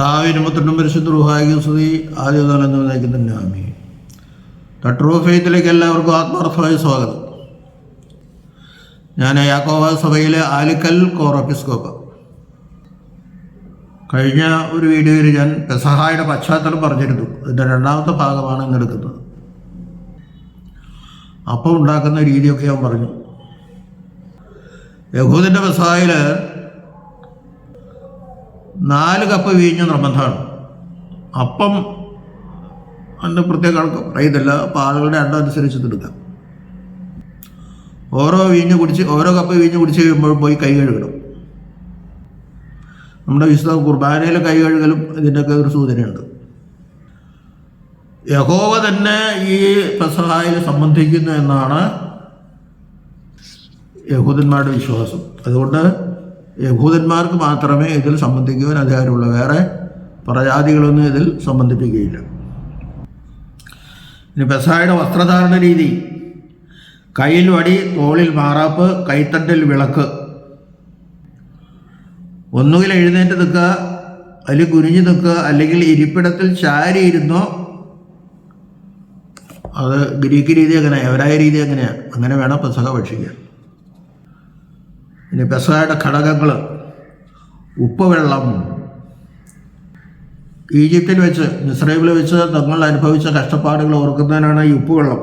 താവിനുമത്തിനും പരിശുദ്ധ റുഹായി സ്തുതി. നയിക്കുന്നുണ്ട് ആമി തട്രൂ ഫെയ്ത്തിലേക്ക് എല്ലാവർക്കും ആത്മാർത്ഥമായ സ്വാഗതം. ഞാൻ യാക്കോവ സഭയിലെ ആലിക്കൽ കോർ കോറപ്പിസ്കോപ്പ്. കഴിഞ്ഞ ഒരു വീഡിയോയിൽ ഞാൻ പെസഹായുടെ പശ്ചാത്തലം പറഞ്ഞിരുന്നു. ഇതിന്റെ രണ്ടാമത്തെ ഭാഗമാണ് ഇന്ന് എടുക്കുന്നത്. അപ്പം ഉണ്ടാക്കുന്ന രീതിയൊക്കെ ഞാൻ പറഞ്ഞു. യഹൂദിന്റെ പെസഹായിൽ നാല് കപ്പ് വീഞ്ഞ് നിർബന്ധമാണ്. അപ്പം അതിന്റെ പ്രത്യേക ആൾക്കും പറയുന്നില്ല അപ്പോൾ ആളുകളുടെ എണ്ണം അനുസരിച്ച് എടുക്കാം. ഓരോ വീഞ്ഞ് കുടിച്ച് ഓരോ കപ്പ് വീഞ്ഞ് കുടിച്ച് കഴിയുമ്പോൾ പോയി കൈ കഴുകണം. നമ്മുടെ വിശുദ്ധ കുർബാനയിൽ കൈ കഴുകലും ഇതിന്റെയൊക്കെ ഒരു സൂചനയുണ്ട്. യഹോവ തന്നെ ഈ പ്രസഹായി സംബന്ധിക്കുന്നു എന്നാണ് യഹൂദന്മാരുടെ വിശ്വാസം. അതുകൊണ്ട് യഹൂദന്മാർക്ക് മാത്രമേ ഇതിൽ സംബന്ധിക്കുവാൻ അധികാരമുള്ളൂ. വേറെ പ്രജാതികളൊന്നും ഇതിൽ സംബന്ധിപ്പിക്കുകയില്ല. ഇനി പെസായുടെ വസ്ത്രധാരണ രീതി. കയ്യിൽ വടി തോളിൽ മാറാപ്പ് കൈത്തണ്ടിൽ വിളക്ക്. ഒന്നുകിൽ എഴുന്നേറ്റ് നിൽക്കുക അല്ലെങ്കിൽ കുനിഞ്ഞു നിൽക്കുക അല്ലെങ്കിൽ ഇരിപ്പിടത്തിൽ ചാരി ഇരുന്നോ അത് ഗ്രീക്ക് രീതി എങ്ങനെയാണ് എവരായ രീതി എങ്ങനെയാണ് അങ്ങനെ വേണം പെസഹ ഭക്ഷിക്കാൻ. ഇനി പെസഹയുടെ ഘടകങ്ങൾ ഉപ്പുവെള്ളം. ഈജിപ്തിൽ വെച്ച് മിസ്രൈമിൽ വെച്ച് തങ്ങൾ അനുഭവിച്ച കഷ്ടപ്പാടുകൾ ഓർക്കുന്നതിനാണ് ഈ ഉപ്പുവെള്ളം.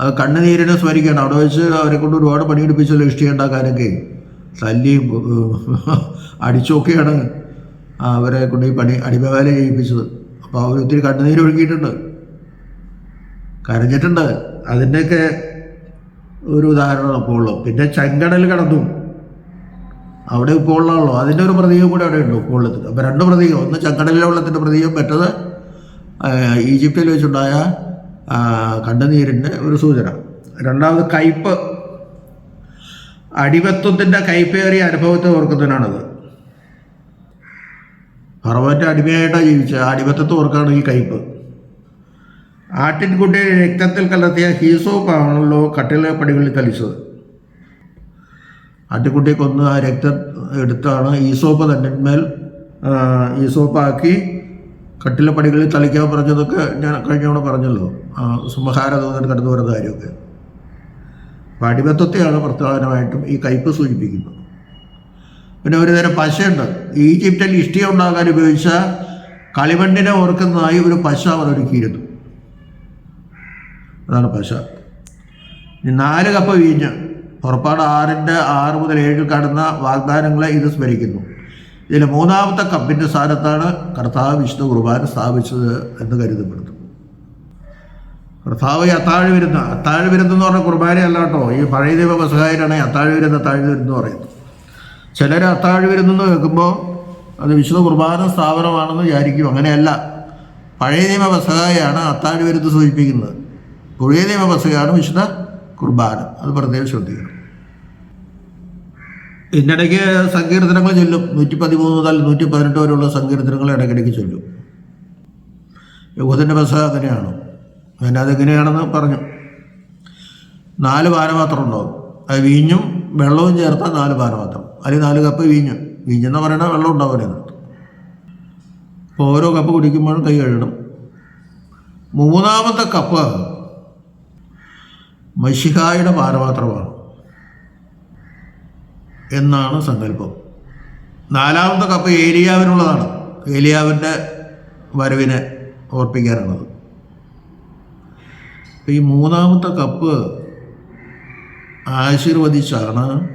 അത് കണ്ണുനീരിനെ സ്മരിക്കണം അവിടെ വെച്ച് അവരെ കൊണ്ട് ഒരുപാട് പണിയെടുപ്പിച്ച് ഇഷ്ടി ഉണ്ടാക്കാനൊക്കെ തല്ലിയും അടിച്ചൊക്കെയാണ് അവരെ കൊണ്ട് ഈ പണി അടിമവേല ചെയ്യിപ്പിച്ചത്. അപ്പോൾ അവർ ഒത്തിരി കണ്ണുനീര് ഒഴുകിയിട്ടുണ്ട് കരഞ്ഞിട്ടുണ്ട്. അതിന്റെയൊക്കെ ഒരു ഉദാഹരണം അപ്പോൾ ഉള്ളു. പിന്നെ ചെങ്കടൽ കടന്നു. അവിടെ ഇപ്പോൾ ഉള്ളതാണല്ലോ അതിന്റെ ഒരു പ്രതീകം കൂടി അവിടെ ഉണ്ട് ഉപ്പുവെള്ളത്തിൽ. അപ്പോൾ രണ്ട് പ്രതീകം. ഒന്ന് ചെങ്കടലിലെ വെള്ളത്തിന്റെ പ്രതീകം മറ്റത് ഈജിപ്തിൽ വെച്ചുണ്ടായ കണ്ടുനീരിന്റെ ഒരു സൂചന. രണ്ടാമത് കയ്പ്. അടിമത്വത്തിന്റെ കയ്പേറിയ അനുഭവത്തെ ഓർക്കുന്നതിനാണത് ഫറവന്റെ അടിമയായിട്ടാണ് ജീവിച്ചത്. അടിമത്തത്തെ ഓർക്കാണ് ഈ കയ്പ്. ആട്ടിൻകുട്ടിയെ രക്തത്തിൽ കലർത്തിയ ഹീസോപ്പാണല്ലോ കട്ടിലെ പടികളിൽ തളിച്ചത്. ആട്ടിൻകുട്ടിയെ കൊന്ന് ആ രക്തം എടുത്താണ് ഈസോപ്പ് തന്നിന്മേൽ ഈസോപ്പാക്കി കട്ടിലെ പടികളിൽ തളിക്കാൻ പറഞ്ഞതൊക്കെ ഞാൻ കഴിഞ്ഞ തവണ പറഞ്ഞല്ലോ. സുമഹാര തോന്നൽ കടന്നു വരുന്ന കാര്യമൊക്കെ. അപ്പം പ്രധാനമായിട്ടും ഈ കയ്പ് സൂചിപ്പിക്കുന്നത്. പിന്നെ ഒരു തരം പശയുണ്ട്. ഈജിപ്തിൽ ഇഷ്ടിക ഉണ്ടാകാൻ ഉപയോഗിച്ച കളിമണ്ണിനെ ഓർക്കുന്നതായി ഒരു പശ അവർ ഒരുക്കിയിരുന്നു അതാണ് പശ. നാല് കപ്പ് വീഞ്ഞ്. പുറപ്പാട് ആറിന്റെ ആറ് മുതൽ ഏഴ് കടന്ന വാഗ്ദാനങ്ങളെ ഇത് സ്മരിക്കുന്നു. ഇതിൽ മൂന്നാമത്തെ കപ്പിന്റെ സ്ഥാനത്താണ് കർത്താവ് വിശുദ്ധ കുർബാന സ്ഥാപിച്ചത് എന്ന് കരുതപ്പെടുന്നു. കർത്താവ് അത്താഴ് വിരുന്ന അത്താഴ് വിരുന്ന് എന്ന് പറഞ്ഞ കുർബാനയല്ല കേട്ടോ. ഈ പഴയ ദൈവ ബസഹായരാണ് അത്താഴ് വിരുന്ന് അത്താഴ് വിരുന്ന് പറയുന്നത്. ചിലർ അത്താഴ് വിരുന്നെന്ന് കേൾക്കുമ്പോൾ അത് വിശുദ്ധ കുർബാന സ്ഥാപനമാണെന്ന് വിചാരിക്കും. അങ്ങനെയല്ല. പഴയ നിയമ ബസഹായാണ് അത്താഴ് വിരുന്ന് സൂചിപ്പിക്കുന്നത്. പുഴയ നിയമ ബസഹയാണ് വിശുദ്ധ കുർബാന. അത് പ്രത്യേകം ശ്രദ്ധിക്കണം. ഇതിനിടയ്ക്ക് സങ്കീർത്തനങ്ങൾ ചൊല്ലും. നൂറ്റി പതിമൂന്ന് മുതൽ നൂറ്റി പതിനെട്ട് വരെയുള്ള സങ്കീർത്തനങ്ങൾ ഇടയ്ക്കിടയ്ക്ക് ചൊല്ലും. യുഗത്തിന്റെ ബസ് അങ്ങനെയാണ്. പിന്നെ അതെങ്ങനെയാണെന്ന് പറഞ്ഞു. നാല് പാനപാത്രം ഉണ്ടാവും. അത് വീഞ്ഞും വെള്ളവും ചേർത്ത നാല് പാനപാത്രം അല്ലെങ്കിൽ നാല് കപ്പ് വീഞ്ഞ്. വീഞ്ഞെന്ന് പറയണ വെള്ളം ഉണ്ടാവില്ല അതിനകത്ത്. അപ്പോൾ ഓരോ കപ്പ് കുടിക്കുമ്പോഴും കൈ കഴുകണം. മൂന്നാമത്തെ കപ്പ് മഷിഹായുടെ പാരപാത്രമാണ് എന്നാണ് സങ്കല്പം. നാലാമത്തെ കപ്പ് ഏലിയാവിനുള്ളതാണ്. ഏലിയാവിന്റെ വരവിനെ ഓർപ്പിക്കാനുള്ളത്. ഈ മൂന്നാമത്തെ കപ്പ് ആശീർവദിച്ചാണ്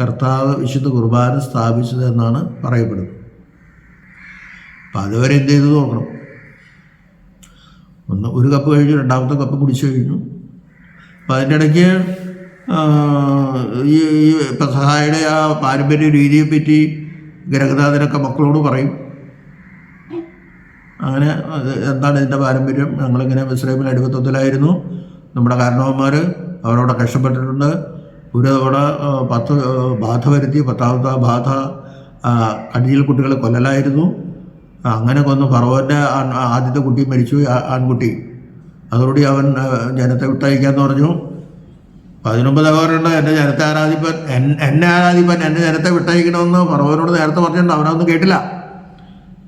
കർത്താവ് വിശുദ്ധ കുർബാന സ്ഥാപിച്ചത് എന്നാണ് പറയപ്പെടുന്നത്. അപ്പം അതുവരെ എന്ത് ചെയ്തു നോക്കണം. ഒന്ന് ഒരു കപ്പ് കഴിഞ്ഞു രണ്ടാമത്തെ കപ്പ് കുടിച്ചു കഴിഞ്ഞു. അപ്പം അതിന്റെ ഇടയ്ക്ക് ഈ ഈ പെസഹായുടെ ആ പാരമ്പര്യ രീതിയെ പറ്റി ഗ്രഹനാഥനൊക്കെ മക്കളോട് പറയും. അങ്ങനെ എന്താണ് ഇതിന്റെ പാരമ്പര്യം? ഞങ്ങളിങ്ങനെ ഇസ്രൈമിൽ അടിമത്വത്തിലായിരുന്നു നമ്മുടെ കാരണവന്മാർ അവരോട് കഷ്ടപ്പെട്ടിട്ടുണ്ട്. ഒരു തവണ പത്ത് ബാധ വരുത്തി പത്താമത്തെ ബാധ അടിയിൽ കുട്ടികളെ കൊല്ലലായിരുന്നു. അങ്ങനെ കൊന്ന് ഫറവന്റെ ആദ്യത്തെ കുട്ടി മരിച്ചു ആൺകുട്ടി. അതോടുകൂടി അവൻ ജനത്തെ വിട്ടയക്കാന്ന് പറഞ്ഞു. പതിനൊമ്പത് തകരുണ്ട് എന്റെ ജനത്തെ ആരാധിപ്പൻ എന്നെ ആരാധിപ്പൻ എന്റെ ജനത്തെ വിട്ടയക്കണമെന്ന് പറവനോട് നേരത്തെ പറഞ്ഞിട്ടുണ്ട്. അവനൊന്നും കേട്ടില്ല.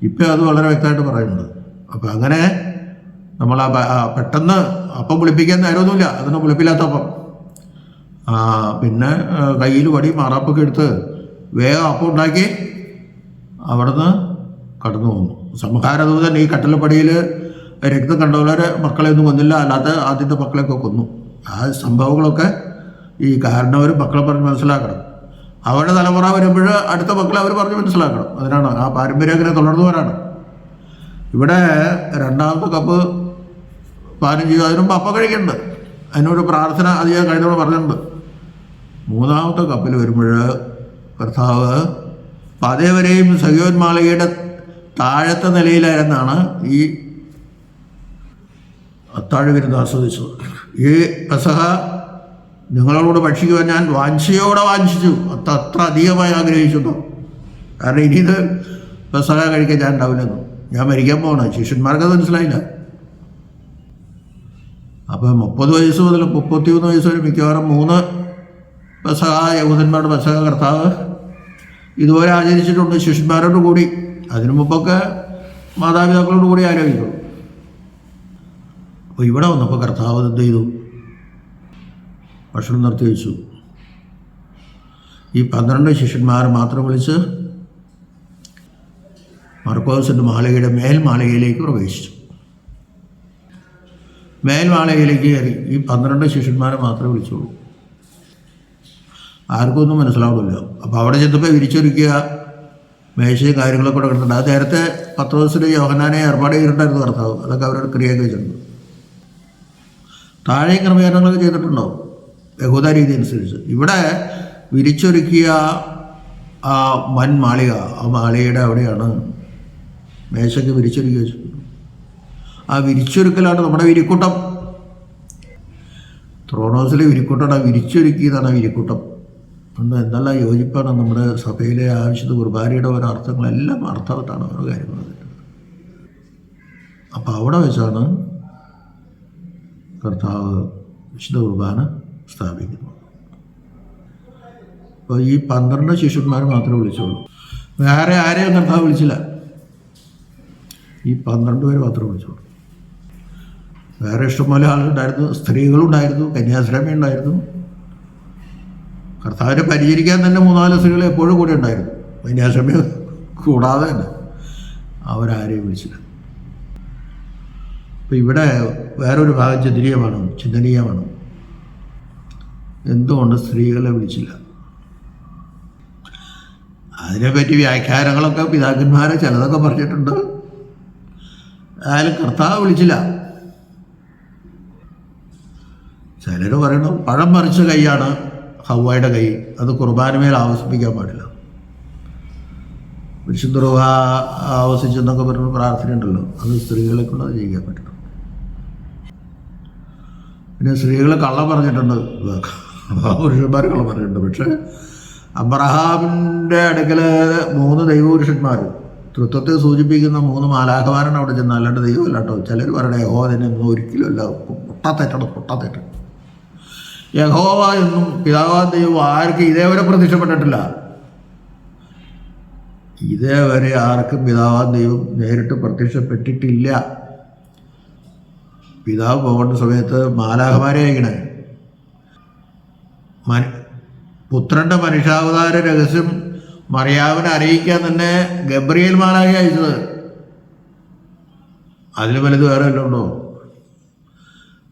ഇപ്പം അത് വളരെ വ്യക്തമായിട്ട് പറയുന്നുണ്ട്. അപ്പം അങ്ങനെ നമ്മൾ ആ പെട്ടെന്ന് അപ്പം വിളിപ്പിക്കാൻ നേരമൊന്നുമില്ല. അതിന് വിളിപ്പില്ലാത്തപ്പം പിന്നെ കയ്യിൽ വടി മാറാപ്പൊക്കെ എടുത്ത് വേഗം അപ്പം ഉണ്ടാക്കി അവിടുന്ന് കടന്നു പോന്നു. സംഹാരദൂതൻ ഈ കട്ടലപ്പടിയിൽ രക്തം കണ്ടവരെ മക്കളെ ഒന്നും കൊന്നില്ല അല്ലാത്ത ആദ്യത്തെ മക്കളെയൊക്കെ കൊന്നു. ആ സംഭവങ്ങളൊക്കെ ഈ കാരണവർ മക്കളെ പറഞ്ഞ് മനസ്സിലാക്കണം. അവരുടെ തലമുറ വരുമ്പോൾ അടുത്ത മക്കളെ അവർ പറഞ്ഞ് മനസ്സിലാക്കണം. അതിനാണ് ആ പാരമ്പര്യം അങ്ങനെ തുടർന്നു വരാണ് ഇവിടെ രണ്ടാമത്തെ കപ്പ് പാനം ചെയ്തു അതിനുമ്പ് അപ്പം കഴിക്കുന്നുണ്ട് അതിനൊരു പ്രാർത്ഥന അധികം കഴിഞ്ഞോട് പറഞ്ഞിട്ടുണ്ട്. മൂന്നാമത്തെ കപ്പിൽ വരുമ്പോൾ കർത്താവ് പതേവരെയും സഹ്യോന്മാളികയുടെ താഴത്തെ നിലയിലായിരുന്നാണ് ഈ അത്താഴ വിരുന്ന് ആസ്വദിച്ചത് ഈ പെസഹ നിങ്ങളോട് ഭക്ഷിക്കുവാൻ ഞാൻ വാഞ്ചയോടെ വാഞ്ചിച്ചു. അത്ര അത്ര അധികമായി ആഗ്രഹിച്ചിരുന്നു കാരണം ഇനി ഇത് പെസഹ കഴിക്കാൻ ഞാൻ ഉണ്ടാവില്ലെന്നു. ഞാൻ മരിക്കാൻ പോകണം ശിഷ്യന്മാർക്കത് മനസ്സിലായില്ല. അപ്പോൾ മുപ്പത് വയസ്സ് മുതൽ മുപ്പത്തിമൂന്ന് വയസ്സ് വരെ മിക്കവാറും മൂന്ന് പെസഹ യഹൂദന്മാരുടെ പെസഹ കർത്താവ് ഇതുപോലെ ആചരിച്ചിട്ടുണ്ട് ശിഷ്യന്മാരോട് കൂടി. അതിനു മുമ്പൊക്കെ മാതാപിതാക്കളോട് കൂടി ആലോചിക്കും. അപ്പോൾ ഇവിടെ വന്നപ്പോൾ കർത്താവ് എന്ത് ചെയ്തു? ഭക്ഷണം നിർത്തി വെച്ചു. ഈ പന്ത്രണ്ട് ശിഷ്യന്മാർ മാത്രം വിളിച്ച് മർക്കോസിന്റെ മാളികയുടെ മേൽമാളികയിലേക്ക് പ്രവേശിച്ചു. മേൽമാളികയിലേക്ക് കയറി ഈ പന്ത്രണ്ട് ശിഷ്യന്മാരെ മാത്രമേ വിളിച്ചുള്ളൂ. ആർക്കും ഒന്നും മനസ്സിലാവില്ല അപ്പോൾ അവിടെ ചെന്നപ്പോൾ വിരിച്ചൊരുക്കുക മേശയും കാര്യങ്ങളൊക്കെ കൂടെ കിടന്നിട്ടുണ്ട് അത് നേരത്തെ പത്ത് ദിവസത്തിൽ യോഹനാനെ ഏർപ്പാട് ചെയ്തിട്ടുണ്ടായിരുന്നു കർത്താവ്. അതൊക്കെ അവരുടെ ക്രിയ വെച്ചിട്ടുണ്ട്. താഴെയും ക്രമീകരണങ്ങളൊക്കെ ചെയ്തിട്ടുണ്ടാവും യഹൂദ രീതി അനുസരിച്ച്. ഇവിടെ വിരിച്ചൊരുക്കിയ ആ വൻ മാളിക ആ മാളികയുടെ അവിടെയാണ് മേശയ്ക്ക് വിരിച്ചൊരുക്കി വെച്ചിട്ടുണ്ട് ആ വിരിച്ചൊരുക്കലാണ് നമ്മുടെ വിരിക്കൂട്ടം. ത്രോണോസിലെ വിരിക്കൂട്ടമാണ് വിരിച്ചൊരുക്കിയതാണ് ആ വിരിക്കൂട്ടം. എന്ന് എന്നല്ല യോജിപ്പാണ് നമ്മുടെ സഭയിലെ ആവശ്യത്ത് കുർബാനയുടെ ഓരോ അർത്ഥങ്ങളെല്ലാം അർത്ഥവത്താണ് ഓരോ കാര്യങ്ങൾ അപ്പോൾ അവിടെ വെച്ചാണ് കർത്താവ് വിശുദ്ധ കുർബാന സ്ഥാപിക്കുന്നു. അപ്പോൾ ഈ പന്ത്രണ്ട് ശിഷ്യന്മാർ മാത്രമേ വിളിച്ചുള്ളൂ. വേറെ ആരെയും കർത്താവ് വിളിച്ചില്ല. ഈ പന്ത്രണ്ട് പേര് മാത്രമേ വിളിച്ചുള്ളൂ. വേറെ ഇഷ്ടംപോലെ ആളുണ്ടായിരുന്നു. സ്ത്രീകളുണ്ടായിരുന്നു. കന്യാശ്രമി ഉണ്ടായിരുന്നു. കർത്താവിനെ പരിചരിക്കാൻ തന്നെ മൂന്നാൽ സ്ത്രീകൾ എപ്പോഴും കൂടെ ഉണ്ടായിരുന്നു. കന്യാശ്രമി കൂടാതെ തന്നെ. അവരാരെയും വിളിച്ചില്ല. അപ്പോൾ ഇവിടെ വേറൊരു ഭാഗം ചിന്തനീയമാണ് ചിന്തനീയമാണ്. എന്തുകൊണ്ട് സ്ത്രീകളെ വിളിച്ചില്ല? അതിനെപ്പറ്റി വ്യാഖ്യാനങ്ങളൊക്കെ പിതാക്കന്മാരെ ചിലതൊക്കെ പറഞ്ഞിട്ടുണ്ട്. ആയാലും കർത്താവ് വിളിച്ചില്ല. ചിലർ പറയണം പഴം പറിച്ച കൈയാണ് ഹവ്വയുടെ കൈ. അത് കുർബാനമേൽ ആവസിപ്പിക്കാൻ പാടില്ല. വിശുദ്ധ ആവസിച്ചെന്നൊക്കെ പറഞ്ഞ പ്രാർത്ഥനയുണ്ടല്ലോ. അത് സ്ത്രീകളെ കൊണ്ട് അത് ചെയ്യാൻ പറ്റണം പിന്നെ സ്ത്രീകൾ കള്ള പറഞ്ഞിട്ടുണ്ട്. പുരുഷന്മാർ കള്ള പറഞ്ഞിട്ടുണ്ട്. പക്ഷേ അബ്രഹാമിന്റെ അടുക്കൽ മൂന്ന് ദൈവപുരുഷന്മാർ തൃത്വത്തെ സൂചിപ്പിക്കുന്ന മൂന്ന് മാലാഖമാരാണ് അവിടെ ചെന്ന്. അല്ലാണ്ട് ദൈവമല്ല കേട്ടോ ചിലർ പറയണേ യഹോ തന്നെ ഒന്നും ഒരിക്കലും അല്ല. പൊട്ടാത്തേറ്റണം പൊട്ടാത്തേറ്റണം യഹോവ എന്നും പിതാവാ ദൈവം ആർക്കും ഇതേവരെ പ്രത്യക്ഷപ്പെട്ടിട്ടില്ല. ഇതേവരെ ആർക്കും പിതാവാ ദൈവം നേരിട്ട് പ്രത്യക്ഷപ്പെട്ടിട്ടില്ല. പിതാവ് പോകേണ്ട സമയത്ത് മാലാഹമാരെ അയക്കണേ. മന പുത്രന്റെ മനുഷ്യാവതാര രഹസ്യം മറിയാവിനെ അറിയിക്കാൻ തന്നെ ഗബ്രിയേൽ മാലാഹി അയച്ചത്. അതിൽ വലുത് വേറെ ഉണ്ടോ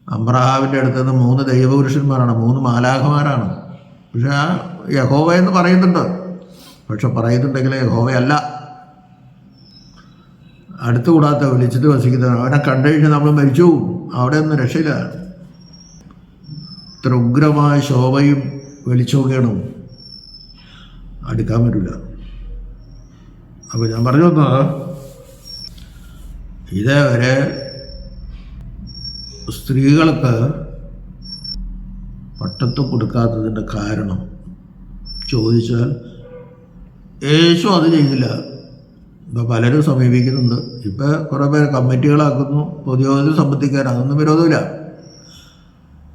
അമ്രഹാവിന്റെ അടുത്ത് നിന്ന് മൂന്ന് ദൈവപുരുഷന്മാരാണ് മൂന്ന് മാലാഹമാരാണ് പക്ഷെ ആ യഹോവ എന്ന് പറയുന്നുണ്ട്. പക്ഷെ പറയുന്നുണ്ടെങ്കിൽ യഹോവയല്ല. അടുത്തുകൂടാത്ത വിളിച്ചിട്ട് വസിക്കുന്നതാണ് അവനെ കണ്ടു കഴിഞ്ഞാൽ നമ്മൾ മരിച്ചു പോകും. അവിടെ ഒന്നും രക്ഷയില്ല. ഇത്ര ഉഗ്രമായ ശോഭയും വെളിച്ചമൊക്കെയാണ് അടുക്കാൻ പറ്റില്ല അപ്പോൾ ഞാൻ പറഞ്ഞു വന്നത് ഇതേവരെ സ്ത്രീകൾക്ക് പട്ടത്വം കൊടുക്കാത്തതിന്റെ കാരണം ചോദിച്ചാൽ യേശു അത് ചെയ്തില്ല. ഇപ്പോൾ പലരും സമീപിക്കുന്നുണ്ട്. ഇപ്പോൾ കുറേ പേര് കമ്മിറ്റികളാക്കുന്നു. പൊതുയോഗത്തിൽ സംബന്ധിക്കാൻ അതൊന്നും വിരോധമില്ല.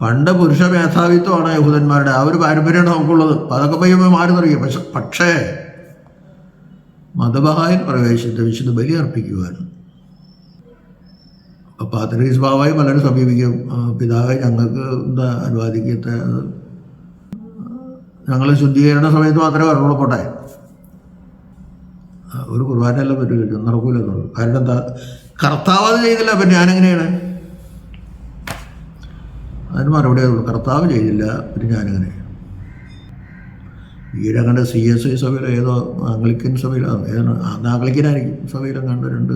പണ്ട് പുരുഷ മേധാവിത്വമാണ് യഹൂദന്മാരുടെ ആ ഒരു പാരമ്പര്യമാണ് നമുക്കുള്ളത്. അപ്പം അതൊക്കെ പയ്യപ്പോൾ മാറി തുടങ്ങി. പക്ഷെ പക്ഷേ മതബഹായിൽ പ്രവേശിച്ച് വിശുദ്ധ ബലി അർപ്പിക്കുവാനും. അപ്പോൾ പാത്രീസ് ബാവായി പലരും സമീപിക്കും. പിതാവ് ഞങ്ങൾക്ക് എന്താ അനുവാദിക്കത്തെ ഞങ്ങൾ ശുദ്ധീകരണ സമയത്ത് മാത്രമേ വരണുള്ളൂ പോട്ടെ. ഒരു കുർബാനയല്ല ചോദിച്ചു നടക്കൂലെന്നുള്ളൂ കാരണം എന്താ? കർത്താവ് അത് ചെയ്തില്ല അപ്പം ഞാനെങ്ങനെയാണ്? അതിന് മറുപടി അതുള്ളൂ കർത്താവ് ചെയ്തില്ല പിന്നെ ഞാനെങ്ങനെ? ഈരങ്ങടെ സി എസ് ഐ സഭയിൽ ഏതോ ആംഗ്ലിക്കൻ സഭയിലാണ് ഏതാണ്? അന്ന് ആംഗ്ലിക്കനായിരിക്കും. സഭയിലും കണ്ട രണ്ട്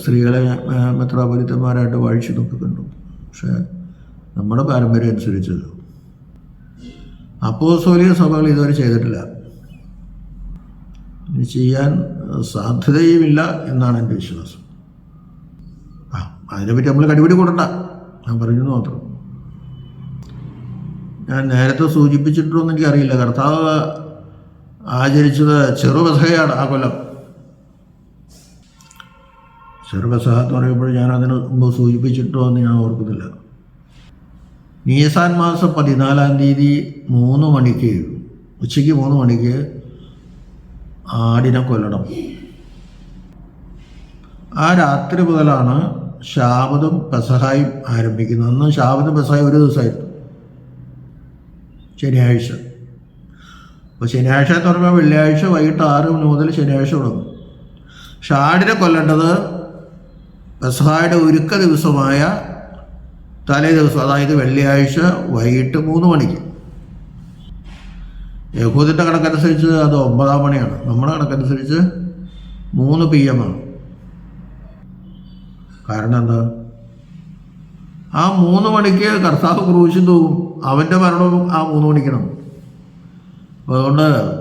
സ്ത്രീകളെ മെത്രാപൊലിത്തന്മാരായിട്ട് വാഴിച്ചു നോക്കി കണ്ടു. പക്ഷേ നമ്മുടെ പാരമ്പര്യം അനുസരിച്ചത്. അപ്പോസോലിയ സഭകൾ ഇതുവരെ ചെയ്തിട്ടില്ല. ചെയ്യാൻ സാധ്യതയുമില്ല എന്നാണ് എന്റെ വിശ്വാസം. ആ അതിനെപ്പറ്റി നമ്മൾ കടിപിടി കൂടണ്ട. ഞാൻ പറയുന്നത് മാത്രം. ഞാൻ നേരത്തെ സൂചിപ്പിച്ചിട്ടുണ്ടോ എന്ന് എനിക്കറിയില്ല. കർത്താവ് ആചരിച്ചത് ചെറുപസഹയാണ് ആ കൊല്ലം. ചെറുപസഹ എന്ന് പറയുമ്പോൾ ഞാൻ അതിന് മുമ്പ് സൂചിപ്പിച്ചിട്ടോ എന്ന് ഞാൻ ഓർക്കുന്നില്ല. നീസാൻ മാസം പതിനാലാം തീയതി മൂന്ന് മണിക്ക് ഉച്ചയ്ക്ക് മൂന്ന് മണിക്ക് ആടിനെ കൊല്ലണം. ആ രാത്രി മുതലാണ് ശാബതും പെസഹായും ആരംഭിക്കുന്നത്. അന്ന് ശാബതും പെസഹായും ഒരു ദിവസമായിരുന്നു. ശനിയാഴ്ച. അപ്പോൾ ശനിയാഴ്ച എന്ന് പറയുമ്പോൾ വെള്ളിയാഴ്ച വൈകിട്ട് ആറ് മണി മുതൽ ശനിയാഴ്ച തുടങ്ങും. പക്ഷെ ആടിനെ കൊല്ലേണ്ടത് പെസഹായുടെ ഒരുക്ക ദിവസമായ തലേ ദിവസം അതായത് വെള്ളിയാഴ്ച വൈകിട്ട് മൂന്ന് മണിക്ക്. യഹൂദിന്റെ കണക്കനുസരിച്ച് അത് ഒമ്പതാം മണിയാണ് നമ്മുടെ കണക്കനുസരിച്ച് മൂന്ന് പി എം ആണ്. കാരണം എന്താ? ആ മൂന്ന് മണിക്ക് കർത്താവ് ക്രൂശിൽ തൂകും അവന്റെ മരണവും ആ മൂന്ന് മണിക്കണം. അപ്പോൾ അതുകൊണ്ട്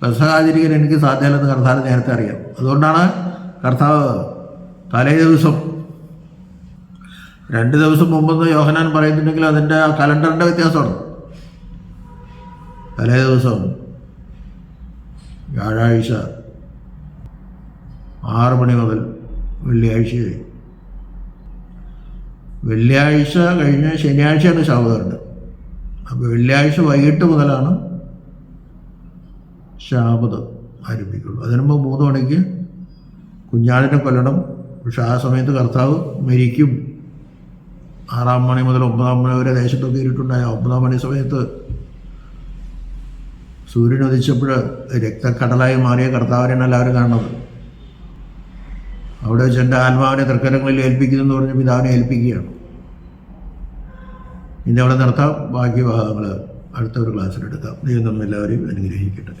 പെസഹ ആചരിക്കാൻ എനിക്ക് സാധ്യമല്ലെന്ന് കർത്താവ് നേരത്തെ അറിയാം. അതുകൊണ്ടാണ് കർത്താവ് തലേ ദിവസം രണ്ട് ദിവസം മുമ്പെന്ന് യോഹനാൻ പറയുന്നുണ്ടെങ്കിൽ അതിന്റെ ആ കലണ്ടറിന്റെ വ്യത്യാസമാണ്. തലേ ദിവസം വ്യാഴാഴ്ച ആറ് മണി മുതൽ വെള്ളിയാഴ്ച വെള്ളിയാഴ്ച കഴിഞ്ഞ ശനിയാഴ്ചയാണ് ശാബദമുണ്ട് അപ്പോൾ വെള്ളിയാഴ്ച വൈകിട്ട് മുതലാണ് ശാബദം ആരംഭിക്കുള്ളൂ അതിനു മുമ്പ് മൂന്ന് മണിക്ക് കുഞ്ഞാടിനെ കൊല്ലണം. പക്ഷെ ആ സമയത്ത് കർത്താവ് മരിക്കും. ആറാം മണി മുതൽ ഒമ്പതാം മണി വരെ ദേശത്തൊക്കെ ഇരുട്ടുണ്ടായ ഒമ്പതാം മണി സമയത്ത് സൂര്യൻ ഉദിച്ചപ്പോൾ രക്തക്കടലായി മാറിയ കർത്താവിനാണ് എല്ലാവരും കാണുന്നത്. അവിടെ വെച്ച് എന്റെ ആത്മാവിനെ തൃക്കരങ്ങളിൽ ഏൽപ്പിക്കുന്നെന്ന് പറഞ്ഞ പിതാവിനെ ഏൽപ്പിക്കുകയാണ്. ഇനി അവിടെ നിർത്താം. ബാക്കി ഭാഗങ്ങൾ അടുത്ത ഒരു ക്ലാസ്സിലെടുക്കാം ദൈവം നമ്മൾ എല്ലാവരെയും അനുഗ്രഹിക്കട്ടെ.